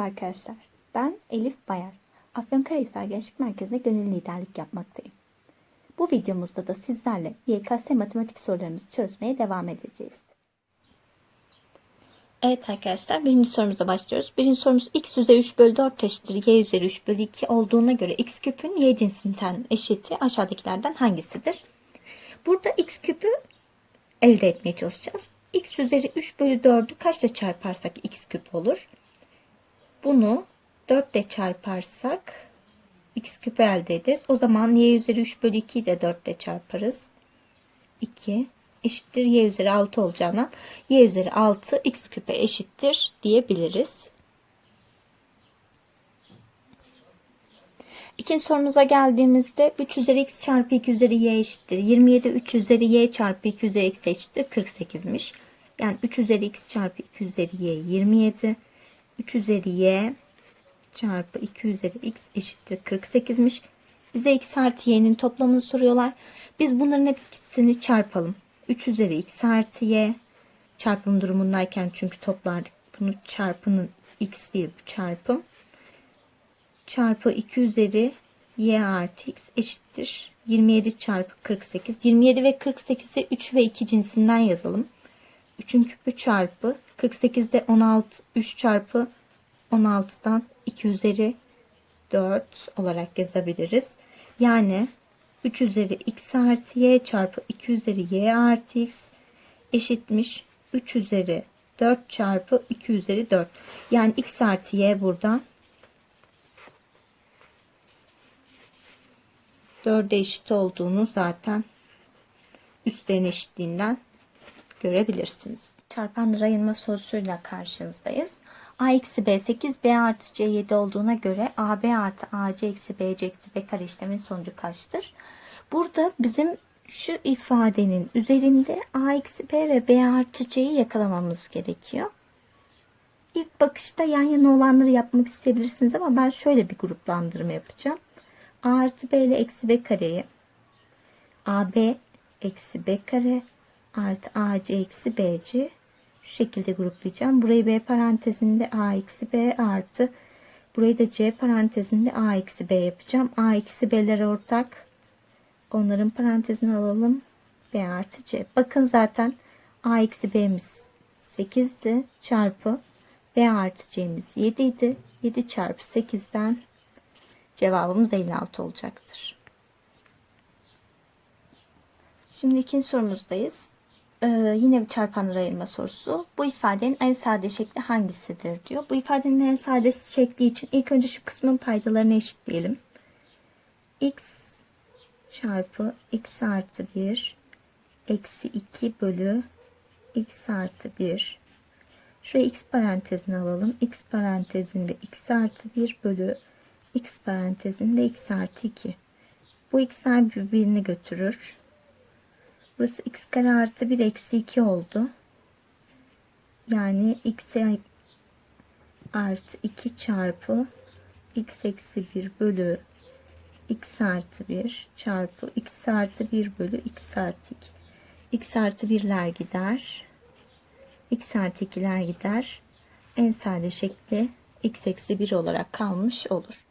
arkadaşlar. Ben Elif Bayar. Afyonkarahisar Gençlik Merkezi'nde gönüllü liderlik yapmaktayım. Bu videomuzda da sizlerle YKS matematik sorularımızı çözmeye devam edeceğiz. Evet arkadaşlar birinci sorumuza başlıyoruz. Birinci sorumuz x üzeri 3 bölü 4 eşittir y üzeri 3 bölü 2 olduğuna göre x küpün y cinsinden eşiti aşağıdakilerden hangisidir? Burada x küpü elde etmeye çalışacağız. x üzeri 3 bölü 4'ü kaçla çarparsak x küp olur? Bunu 4 ile çarparsak x küpü elde ederiz. O zaman y üzeri 3 bölü 2'yi de 4 ile çarparız. 2 eşittir y üzeri 6 olacağından y üzeri 6 x küpe eşittir diyebiliriz. İkinci sorumuza geldiğimizde 3 üzeri x çarpı 2 üzeri y eşittir. 27 3 üzeri y çarpı 2 üzeri x eşittir 48'miş. Yani 3 üzeri x çarpı 2 üzeri y 27. 3 üzeri y çarpı 2 üzeri x eşittir 48'miş. Bize x artı y'nin toplamını soruyorlar. Biz bunların hepsini çarpalım. 3 üzeri x artı y çarpım durumundayken çünkü toplardık. Bunu çarpının x değil bu çarpım. Çarpı 2 üzeri y artı x eşittir. 27 çarpı 48. 27 ve 48'i 3 ve 2 cinsinden yazalım. 3'ün küpü çarpı 48'de 16 3 çarpı 16'dan 2 üzeri 4 olarak yazabiliriz. Yani 3 üzeri x artı y çarpı 2 üzeri y artı x eşitmiş 3 üzeri 4 çarpı 2 üzeri 4. Yani x artı y buradan 4'e eşit olduğunu zaten üstlerin eşitliğinden görebilirsiniz. Çarpan rayılma sorusuyla karşınızdayız. A eksi B 8, B artı C 7 olduğuna göre AB artı AC eksi BC eksi B kare işlemin sonucu kaçtır? Burada bizim şu ifadenin üzerinde A eksi B ve B artı C'yi yakalamamız gerekiyor. İlk bakışta yan yana olanları yapmak isteyebilirsiniz ama ben şöyle bir gruplandırma yapacağım. A artı B ile eksi B kareyi AB eksi B kare artı AC eksi BC şu şekilde gruplayacağım. Burayı B parantezinde A eksi B artı burayı da C parantezinde A eksi B yapacağım. A eksi B'ler ortak. Onların parantezine alalım. B artı C. Bakın zaten A eksi B'miz 8'di çarpı B artı C'miz 7 idi. 7 çarpı 8'den cevabımız 56 olacaktır. Şimdi ikinci sorumuzdayız. Ee, yine bir çarpanlara ayırma sorusu. Bu ifadenin en sade şekli hangisidir diyor. Bu ifadenin en sade şekli için ilk önce şu kısmın paydalarını eşitleyelim. x çarpı x artı 1 eksi 2 bölü x artı 1 Şuraya x parantezine alalım. x parantezinde x artı 1 bölü x parantezinde x artı 2. Bu x'ler birbirini götürür. Burası x kare artı 1 eksi 2 oldu. Yani x artı 2 çarpı x eksi 1 bölü x artı 1 çarpı x artı 1 bölü x artı 2. x artı 1'ler gider. x artı 2'ler gider. En sade şekli x eksi 1 olarak kalmış olur.